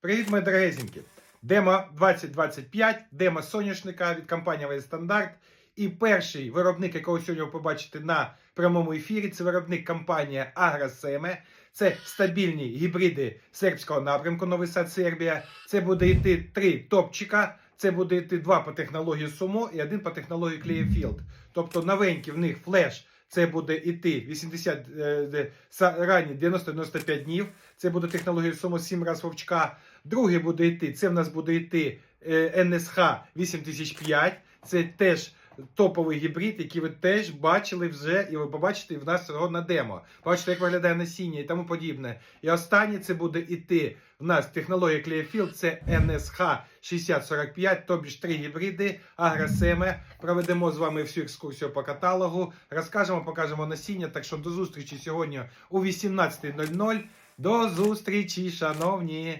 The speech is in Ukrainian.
Привіт, мої дорогезінькі! Демо 2025, демо соняшника від компанії Вестандарт. І перший виробник, якого сьогодні ви побачите на прямому ефірі, це виробник компанії Агросеме. Це стабільні гібриди сербського напрямку Новий Сад Сербія. Це буде йти три топчика. Це буде йти два по технології Сумо і один по технології Clearfield. Тобто новенький в них флеш. Це буде іти 80 е, ранні 90-95 днів. Це буде технологія Сумо 7 раз вовчка. Другий буде йти. Це в нас буде йти е, НСХ 8005. Це теж топовий гібрид, який ви теж бачили вже, і ви побачите в нас його на демо. Бачите, як виглядає насіння і тому подібне. І останнє це буде іти в нас технологія Clearfield, це НСХ 6045, тобі ж три гібриди, агросеме. Проведемо з вами всю екскурсію по каталогу. Розкажемо, покажемо насіння. Так що до зустрічі сьогодні о 18.00. До зустрічі, шановні!